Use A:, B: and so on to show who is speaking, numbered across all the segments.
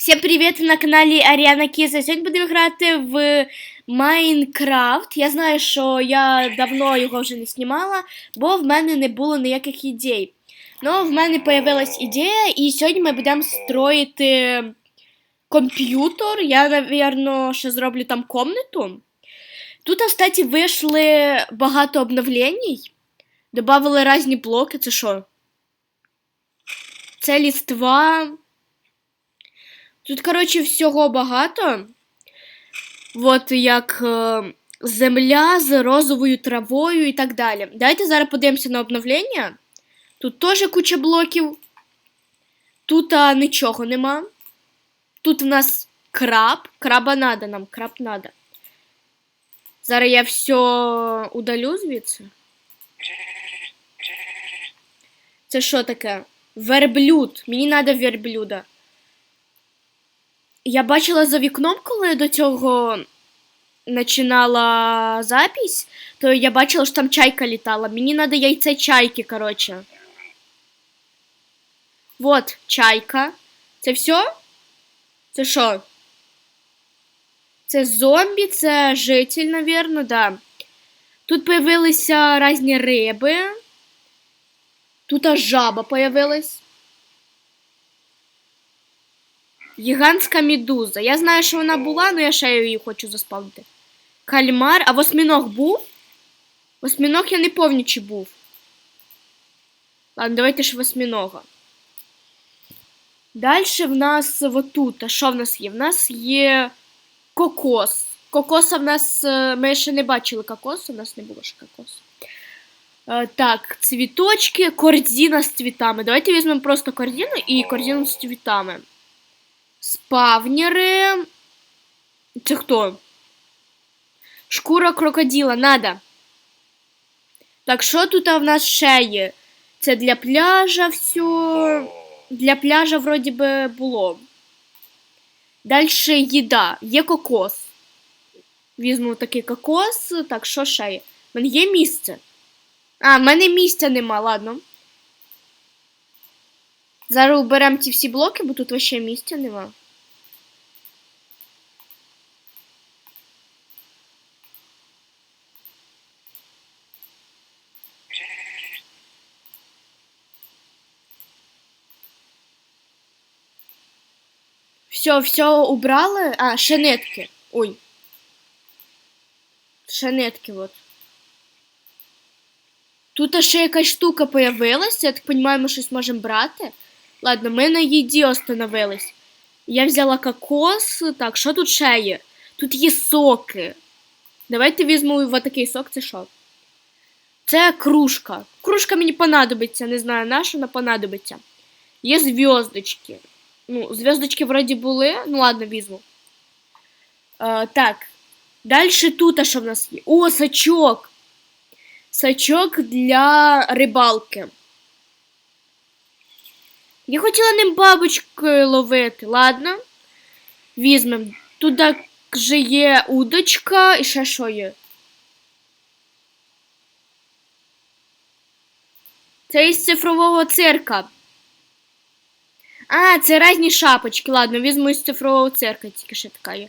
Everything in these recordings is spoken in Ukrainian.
A: Всім привіт! На каналі Аріана Кіза. Сьогодні будемо грати в Майнкрафт. Я знаю, що я давно його вже не знімала, бо в мене не було ніяких ідей. Ну, в мене з'явилась ідея, і сьогодні ми будемо строїти комп'ютер. Я, напевно, ще зроблю там комнату. Тут, кстати, вийшли багато обновлень. Добавили різні блоки. Це що? Це ліства. Тут, коротше, всього багато. От як е, земля з розовою травою і так далі. Давайте зараз подивимося на обновлення. Тут теж куча блоків. Тут а, нічого нема. Тут у нас краб. Краба надо нам, краб надо. Зараз я все удалю звідси. Це що таке? Верблюд. Мені треба верблюда. Я бачила за вікном, коли до цього починала запись, то я бачила, що там чайка літала. Мені треба яйце чайки, коротше. Вот, чайка. Це все? Це що? Це зомбі, це житель, навірно, да. Тут появилися різні риби. Тут аж жаба появилась. Гігантська медуза. Я знаю, що вона була, але я ще її хочу заспавнити. Кальмар. А восьміног був? Восьміног я не чи був. Ладно, давайте ж восьмінога. Далі в нас отут. А що в нас є? В нас є кокос. Кокоса в нас. е, Ми ще не бачили кокосу, у нас не було ще кокосу. Е, Так, цвіточки, корзина з цвітами. Давайте візьмемо просто корзину і корзину з цвітами. Спавнери. Це хто? Шкура крокодила, надо. Так, що тут в нас ще є? Це для пляжа все. Для пляжа, вроді би, було. Далі їда. Є кокос. Візьму такий кокос. Так, що ще є? У мене є місце. А, в мене місця нема, ладно. Зараз уберемо ці всі блоки, бо тут вообще місця нема. Все, все убрали. А, ще. Ой. Ще нитки, вот. Тут ще якась штука появилася, я так розумію, ми щось можемо брати. Ладно, ми на їді остановились. Я взяла кокос. Так, що тут ще є? Тут є соки. Давайте візьму в такий сок, це що? Це кружка. Кружка мені понадобиться, не знаю, на що вона понадобиться. Є зв'язочки. Ну, зв'язочки вроді були. Ну, ладно, візьму. Е, так. Далі тут, а що в нас є? О, сачок! Сачок для рибалки. Я хотіла ним бабочкою ловити, ладно. Візьмем. Тут також є удочка і ще що є. Це із цифрового цирка. А, це різні шапочки. Ладно, візьму із цифрового цирка, тільки ще така є.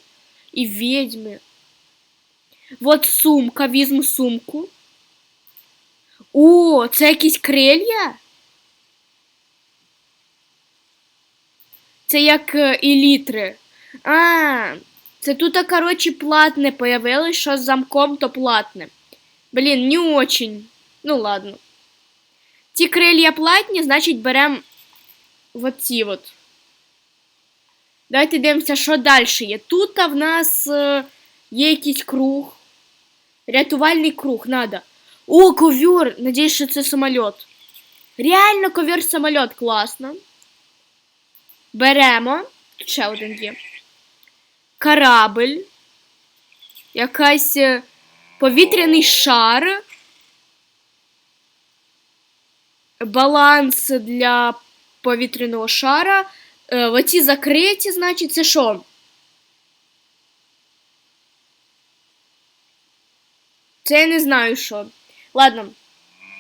A: І відьми. Вот сумка, візьму сумку. О, це якісь крилья? Це як е, елітри. А, це тут, коротше, платне появилось, що з замком, то платне. Блін, не очень. Ну ладно. Ті крилья платні, значить беремо вот ці от. Давайте дивимося, що далі є. Тут в нас е, є якийсь круг. Рятувальний круг, надо. О, ковер! Надіюсь, що це самоліт. Реально ковер самоліт, класно. Беремо. Тут ще один є. Корабль. Якась е, повітряний шар. Баланс для повітряного шара. Е, Оці закриті, значить, це що? Це я не знаю що. Ладно.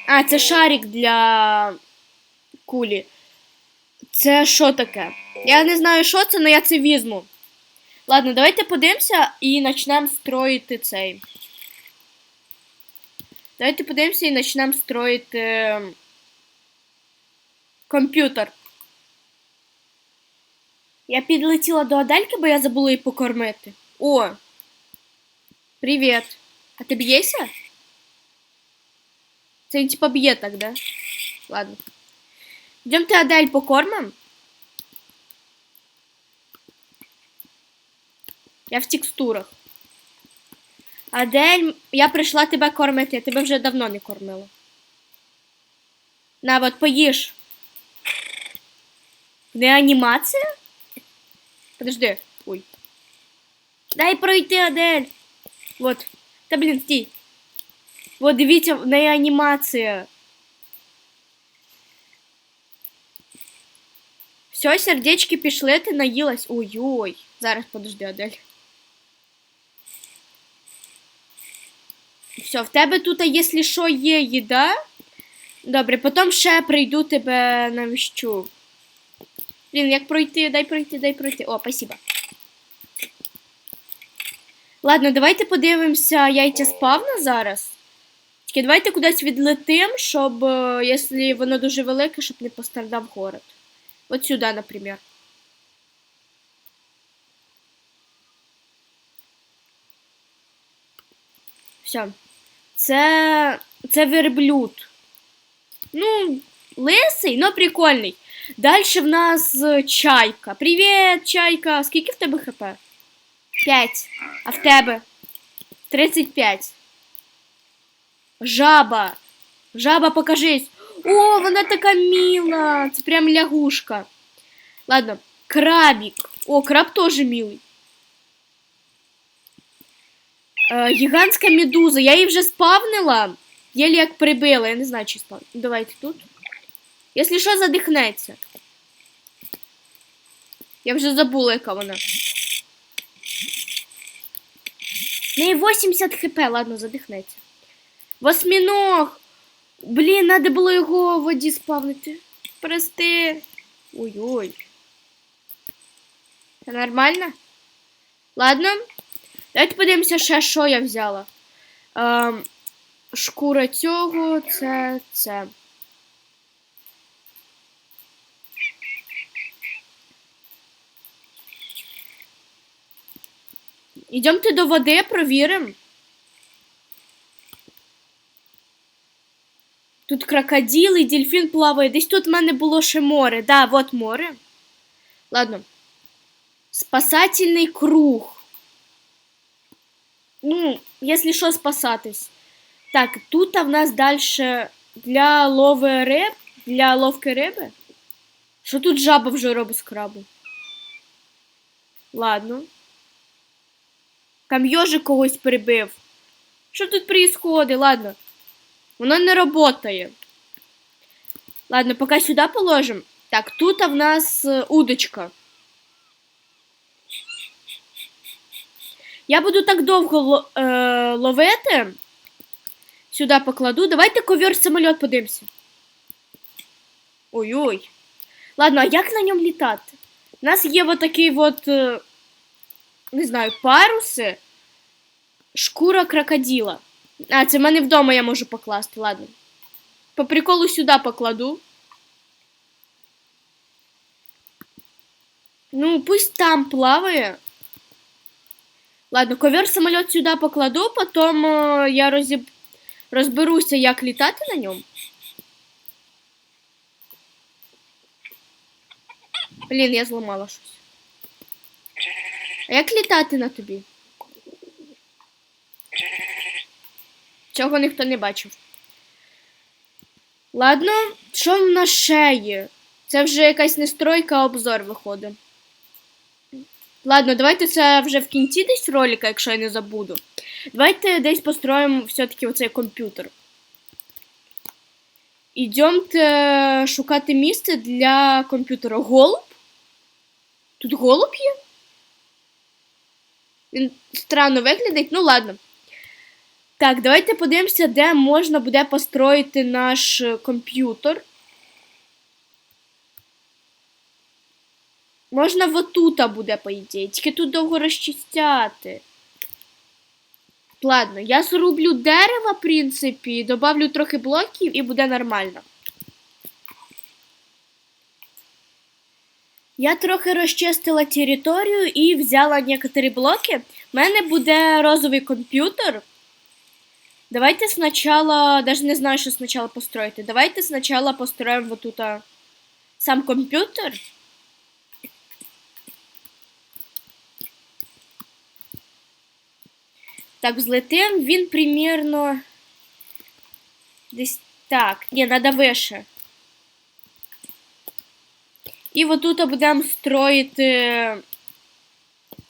A: А, це шарик для кулі. Це що таке? Я не знаю, що це, але я це візьму. Ладно, давайте подивимося і почнемо строїти цей. Давайте подивимося і почнемо строїти ем, комп'ютер. Я підлетіла до Адельки, бо я забула її покормити. О! Привіт. А ти б'єшся? Це він типа б'є так, да? Ладно. Йдемте Адель покормим. Я в текстурах. Адель, я прийшла тебе кормити, я тебе вже давно не кормила. На, от поїж. Не анімація? Подожди. Ой. Дай пройти, Адель. Вот. Та блін, стій. Вот, дивіться, в неї анімація. Все, сердечки пішли, ти наїлась. Ой-ой. Зараз подожди, Адель. Все, в тебе тут, якщо що, є їда. Добре, потім ще прийду тебе навіщу. Блін, як пройти, дай пройти, дай пройти. О, спасибо. Ладно, давайте подивимося яйця спавна зараз. Тільки давайте кудись відлетим, щоб, е, якщо воно дуже велике, щоб не пострадав город. От сюди, наприклад. Все. Це. Це верблюд. Ну, лисий, но прикольний. Далі в нас е, чайка. Привіт, чайка! Скільки в тебе хп? 5. А в тебе? 35. Жаба. Жаба, покажись. О, вона така міла. Це прям лягушка. Ладно, крабик. О, краб тоже милий. Е, гігантська медуза. Я її вже спавнила. Єлі як прибила. Я не знаю, чи спавнила. Давайте тут. Якщо що, задихнеться. Я вже забула, яка вона. Неї 80 хп, ладно, задихнеться. Восьміног! Блін, треба було його в воді спавнити. Прости. Ой-ой. Це нормально? Ладно. Давайте подивимося ще, що я взяла. Ем, шкура цього, це це. Ідемте до води, провіримо. Тут крокодил і дельфін плаває. Десь тут в мене було ще море. Да, вот море. Ладно. Спасательний круг. Ну, якщо що, спасатись. Так, тут в нас далі для лови риб, для ловки риби. Що тут жаба вже робить з крабу? Ладно. Там йожик когось прибив. Що тут происходит? Ладно. Воно не работає. Ладно, поки сюди положимо. Так, тут в нас е, удочка. Я буду так довго е, ловити. Сюди покладу. Давайте ковер самоліт подивимося. Ой-ой. Ладно, а як на ньому літати? У нас є вот такий от, е, не знаю, паруси. Шкура крокодила. А, це в мене вдома я можу покласти, ладно. По приколу сюди покладу. Ну, пусть там плаває. Ладно, ковер самоліт сюди покладу, потім е, я розіб... розберуся, як літати на ньому. Блін, я зламала щось. А як літати на тобі? Цього ніхто не бачив. Ладно, що в нас ще є? Це вже якась настройка, а обзор виходить. Ладно, давайте це вже в кінці десь ролика, якщо я не забуду. Давайте десь построїмо все-таки оцей комп'ютер. Ідемте шукати місце для комп'ютера. Голуб? Тут голуб є? Він странно виглядить, ну ладно. Так, давайте подивимося, де можна буде построїти наш комп'ютер. Можна отута буде, по ідеї. Тільки тут довго розчистяти. Ладно, я зроблю дерева, в принципі, добавлю трохи блоків і буде нормально. Я трохи розчистила територію і взяла некоторі блоки. У мене буде розовий комп'ютер. Давайте спочатку, даже не знаю, що спочатку построїти. Давайте спочатку построїмо вот тут сам комп'ютер. Так, взлетим, він примірно десь так. Ні, треба вище. І от тут будемо строїти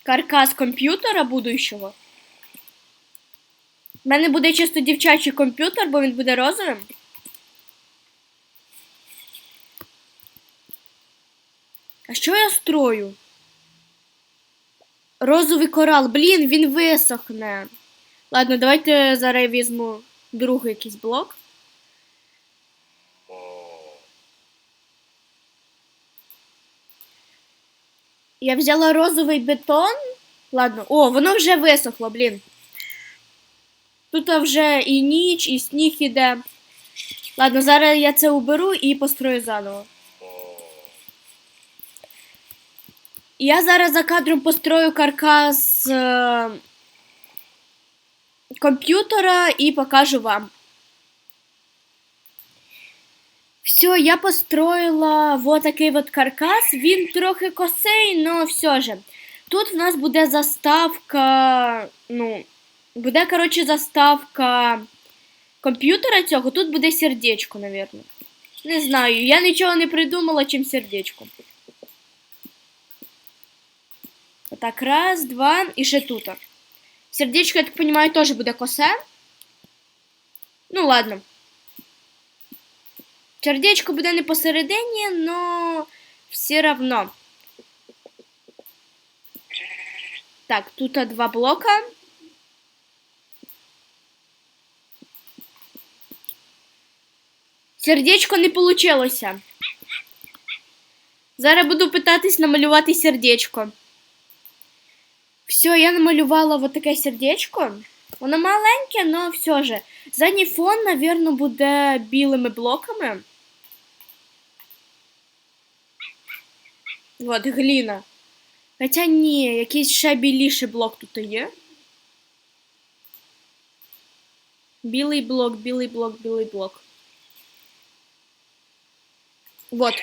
A: каркас комп'ютера будущого. У мене буде чисто дівчачий комп'ютер, бо він буде розовим. А що я строю? Розовий корал. Блін, він висохне. Ладно, давайте зараз візьму другий якийсь блок. Я взяла розовий бетон. Ладно, о, воно вже висохло, блін. Тут вже і ніч, і сніг іде. Ладно, зараз я це уберу і построю заново. Я зараз за кадром построю каркас е, комп'ютера і покажу вам. Все, я построила вот такий вот каркас. Він трохи косий, но все же. Тут в нас буде заставка. Ну, буде, коротше, заставка комп'ютера цього. Тут буде сердечко, навірно. Не знаю, я нічого не придумала, чим сердечко. Отак, раз, два, і ще тут. Сердечко, я так розумію, теж буде косе. Ну, ладно. Сердечко буде не посередині, но все равно. Так, тут два блока. Сердечко не получилося. Зараз буду питатись намалювати сердечко. Все, я намалювала вот таке сердечко. Воно маленьке, но все же. Задній фон, навірно, буде білими блоками. Вот, гліна. Хоча ні, якийсь ще біліший блок тут є. Білий блок, білий блок, білий блок. Вот.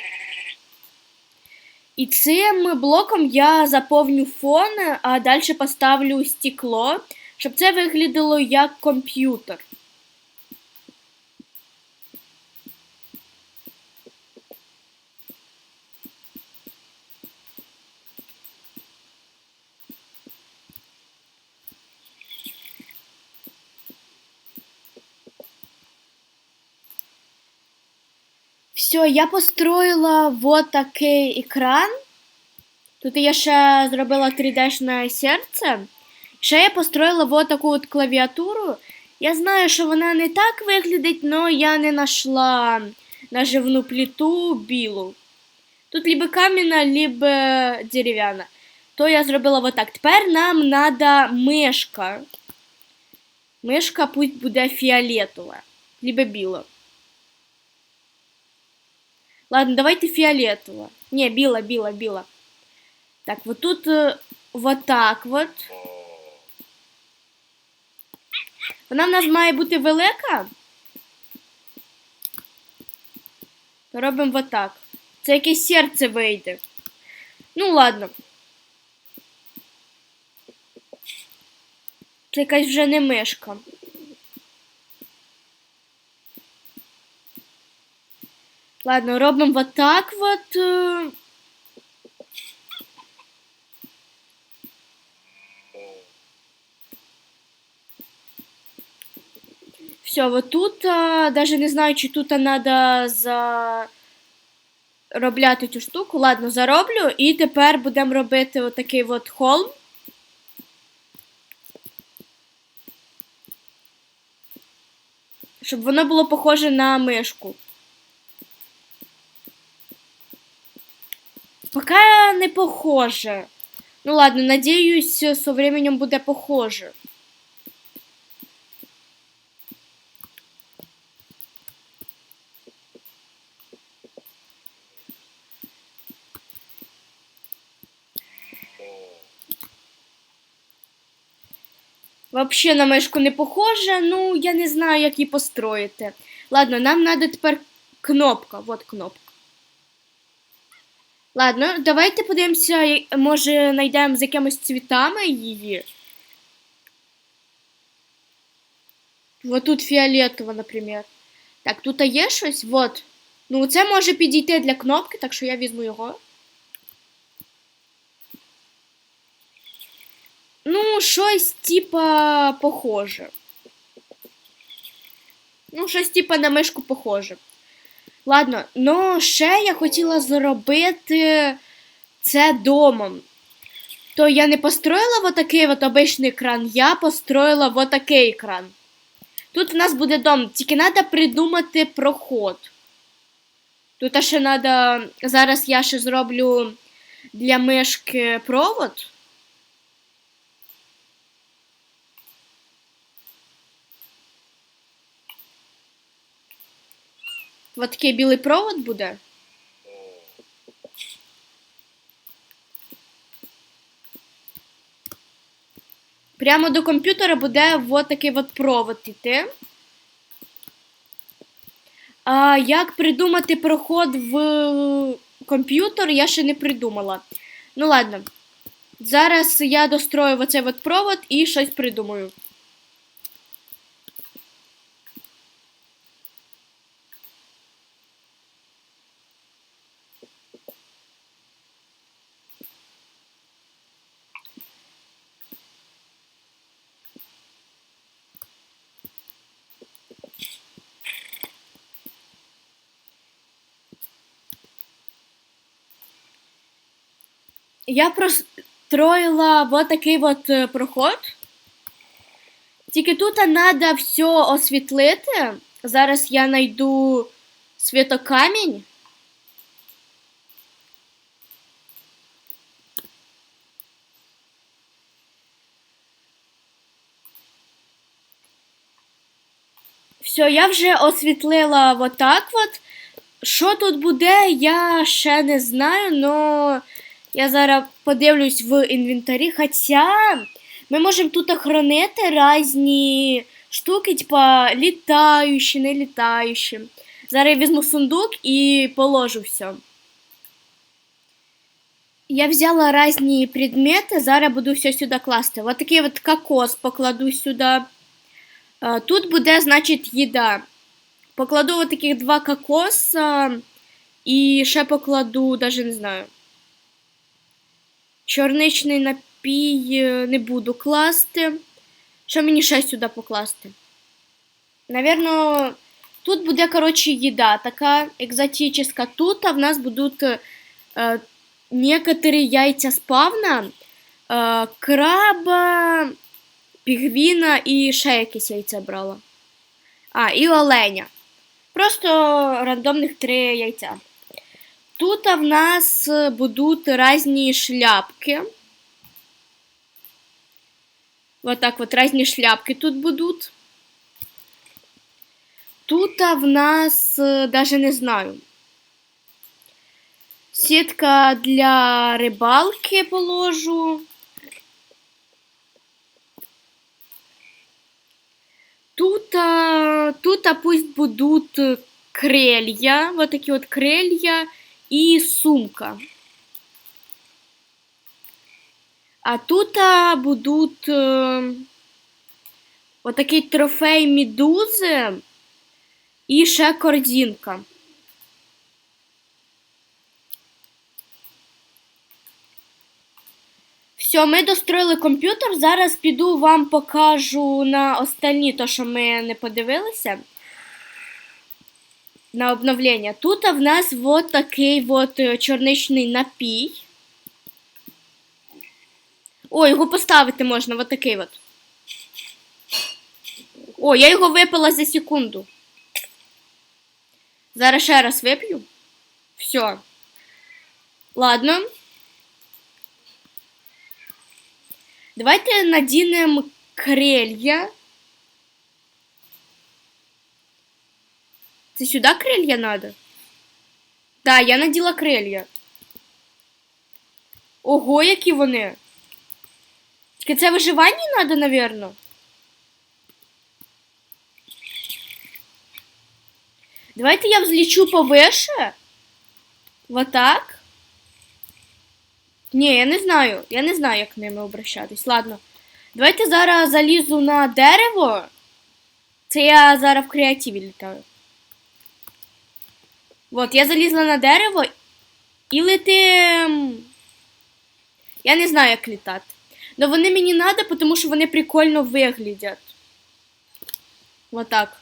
A: І цим блоком я заповню фон, а далі поставлю стекло, щоб це виглядало як комп'ютер. Я построїла вот такий екран. Тут я ще зробила 3D-шне серце. Ще я построїла вот таку от клавіатуру. Я знаю, що вона не так виглядить, але я не знайшла наживну плиту білу. Тут либо кам'яна, либо дерев'яна. То я зробила вот так. Тепер нам треба мишка. Мишка пусть буде фіолетова, либо біла. Ладно, давайте фиолетово. Не, біла, біла, біла. Так, вот тут э, вот так вот. Вона в нас має бути велика. То робимо вот так. Це якесь серце вийде. Ну, ладно. Це якась вже не мишка. Ладно, робимо вот так вот. э. Все, вот тут, а, даже не знаю, чи тут треба заробляти цю штуку. Ладно, зароблю. І тепер будемо робити отакий от холм. Щоб воно було похоже на мишку. Пока не похоже. Ну ладно, надіюсь, со временем буде похоже. Вообще на мишку не похоже, ну я не знаю, як її построїти. Ладно, нам треба тепер кнопка. Вот кнопка. Ладно, давайте подивимося, може знайдемо з якимись цвітами її. Вот тут фіолетово, наприклад. Так, тут є щось? Вот. Ну, це може підійти для кнопки, так що я візьму його. Ну, щось типа похоже. Ну, щось типа на мишку похоже. Ладно, ну ще я хотіла зробити це домом. То я не построїла вот такий от обичний екран, я построїла вот такий екран. Тут в нас буде дом, тільки треба придумати проход. Тут ще треба. Зараз я ще зроблю для мишки провод. Вот такий білий провод буде. Прямо до комп'ютера буде вот такий от провод іти. А як придумати проход в комп'ютер, я ще не придумала. Ну ладно. Зараз я дострою оцей от провод і щось придумаю. Я простроила вот такий от е, проход. Тільки тут треба все освітлити. Зараз я знайду світокамінь. Все, я вже освітлила вот так от. Що тут буде, я ще не знаю, але я зараз подивлюсь в інвентарі. Хоча ми можемо тут охоронити різні штуки, типа літаючі, не літаючі. Зараз я візьму сундук і положу все. Я взяла різні предмети, зараз буду все сюди класти. Ось такий от кокос покладу сюди. Е, Тут буде, значить, їда. Покладу от таких два кокоса і ще покладу, навіть не знаю. Чорничний напій е, не буду класти. Що мені ще сюди покласти? Навірно, тут буде, коротше, їда така екзотична. Тут в нас будуть е, некоторі яйця спавна, е, краба, пігвіна і ще якесь яйця брала. А, і оленя. Просто рандомних три яйця. Тут в нас будуть різні шляпки. Вот так вот різні шляпки тут будуть. Тут в нас е, даже не знаю. Сітка для рибалки положу. Тут, тут пусть будут крылья, вот такие вот крылья и сумка. А тут будуть е, вот такий трофей медузи і ще корзинка. Все, ми достроїли комп'ютер. Зараз піду вам покажу на остальні, то що ми не подивилися. На обновлення. Тут в нас вот такий вот е, чорничний напій. О, його поставити можна, вот такий от. О, я його випила за секунду. Зараз ще раз вип'ю. Все. Ладно. Давайте надінемо крилья. Це сюди крилья надо? Да, я наділа крилья. Ого, які вони. Тільки це виживання надо, навірно. Давайте я взлечу повыше. Вот так. Ні, я не знаю. Я не знаю, як ними обращатись. Ладно. Давайте зараз залізу на дерево. Це я зараз в креативі літаю. Вот, я залізла на дерево і летим. Я не знаю, як літати. Но вони мені треба, тому що вони прикольно виглядять. Вот так.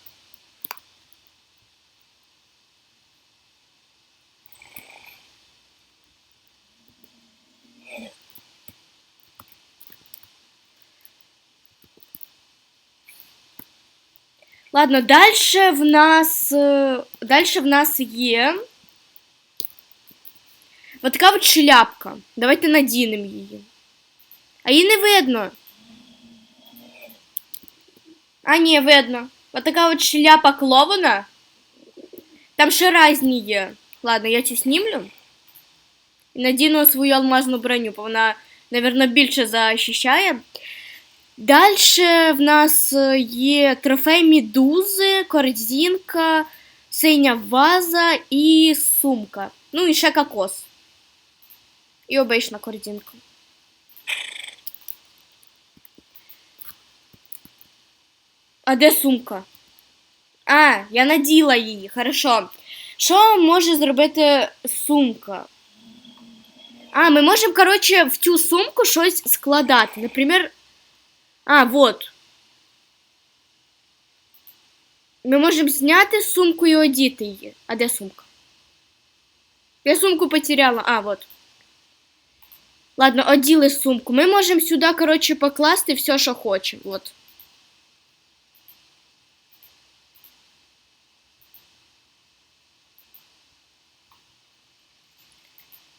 A: Ладно, дальше в нас. е, Дальше в нас є. Вот така от шляпка. Давайте надінемо її. А її не видно. А, ні, видно. Вот така от шляпа клоуна. Там ще різні є. Ладно, я цю знімлю. І надіну свою алмазну броню, бо вона, мабуть, більше захищає. Далі в нас е, є трофей медузи, корзинка, синя ваза і сумка. Ну і ще кокос. І обична корзинка. А де сумка? А, я наділа її, хорошо. Що може зробити сумка? А, ми можемо, коротше, в цю сумку щось складати. Наприклад, а, вот. Ми можемо зняти сумку і одіти її. А де сумка? Я сумку потеряла. А, вот. Ладно, оділи сумку. Ми можемо сюди, коротше, покласти все, що хочемо. Вот.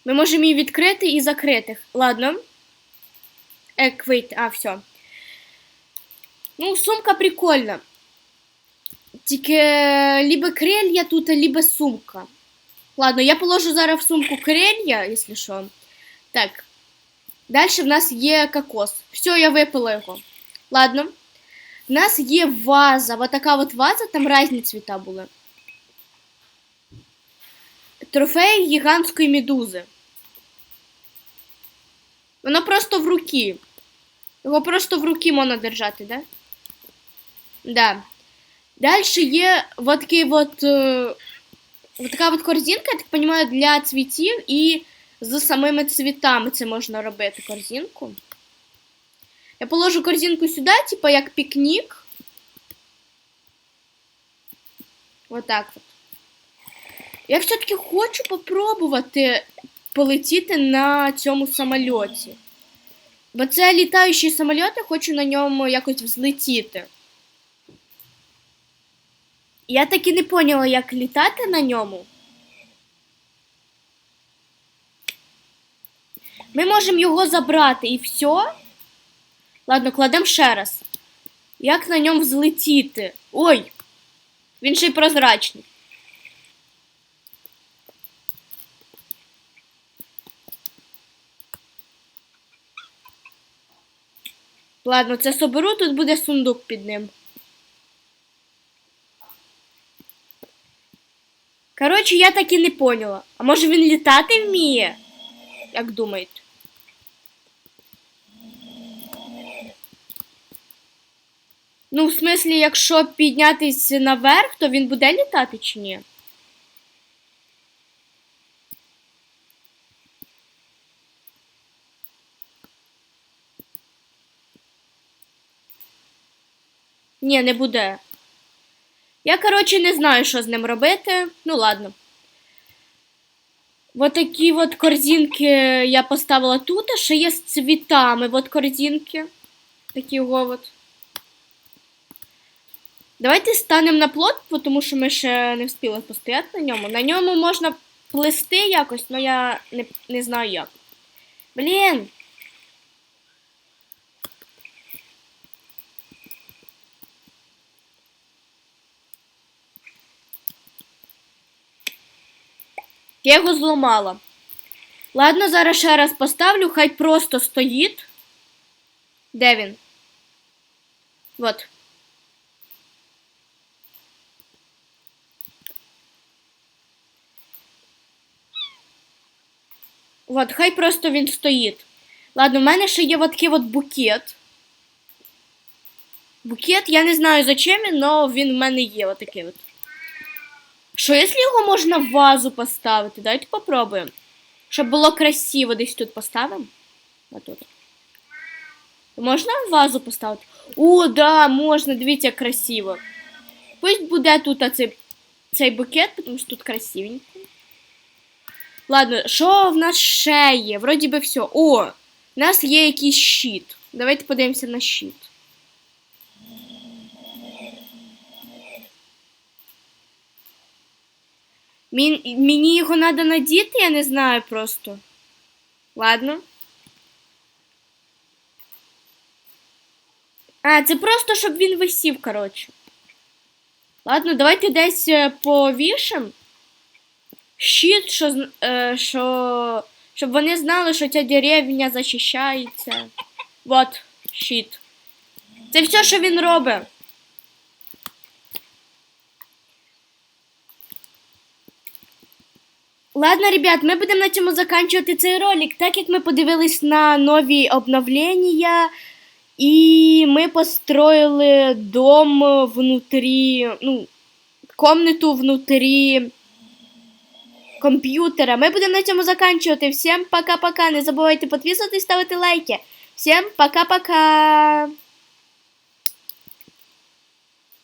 A: Ми можемо її відкрити і закрити. Ладно. Ек. А, все. Ну, сумка прикольна. Тільки либо крилья тут, либо сумка. Ладно, я положу зараз в сумку крилья, якщо що. Так. Далі в нас є кокос. Все, я випила його. Ладно. У нас є ваза. Вот така от ваза, там різні цвіта були. Трофей гігантської медузи. Воно просто в руки. Його просто в руки можна держати, да? Да. Дальше є вот такий вот, е, вот така от корзинка, я так понимаю, для цвітів і з самими цвітами це можна робити корзинку. Я положу корзинку сюди, типа як пікнік. Вот так от. Я все-таки хочу попробувати полетіти на цьому самольоті. Бо це літаючий самоліт, я хочу на ньому якось взлетіти. Я так і не поняла, як літати на ньому. Ми можемо його забрати і все. Ладно, кладемо ще раз. Як на ньому взлетіти? Ой! Він ще й прозрачний. Ладно, це соберу, тут буде сундук під ним. Коротше, я так і не поняла. А може він літати вміє? Як думаєте? Ну, в смислі, якщо піднятись наверх, то він буде літати чи ні? Ні, не буде. Я, коротше, не знаю, що з ним робити. Ну, ладно. Вот такі от корзинки я поставила тут, а ще є з цвітами. От корзинки. Такі от. Давайте станемо на плот, тому що ми ще не встигли постояти на ньому. На ньому можна сплести якось, але я не, не знаю як. Блін. Я його зламала. Ладно, зараз ще раз поставлю, хай просто стоїть. Де він? Вот. Вот, хай просто він стоїть. Ладно, в мене ще є от такий от букет. Букет, я не знаю зачем він, але він в мене є отакий от. Що, якщо його можна в вазу поставити? Давайте попробуємо. Щоб було красиво, десь тут поставимо. Отут. Можна в вазу поставити? О, да, можна, дивіться, красиво. Пусть буде тут оцей, цей букет, тому що тут красивенько. Ладно, що в нас ще є? Вроді би все. О! У нас є якийсь щит. Давайте подивимося на щит. Мені його треба надіти, я не знаю просто. Ладно. А, це просто, щоб він висів, коротше. Ладно, давайте десь е, повішим. Щит, що, е, що, щоб вони знали, що ця деревня захищається. Вот, щит. Це все, що він робить. Ладно, ребят, ми будемо на цьому закінчувати цей ролик, так як ми подивились на нові обновлення, і ми построїли дом внутрі, ну, комнату внутрі комп'ютера. Ми будемо на цьому закінчувати. Всім пока-пока. Не забувайте підписуватись, ставити лайки. Всім пока-пока.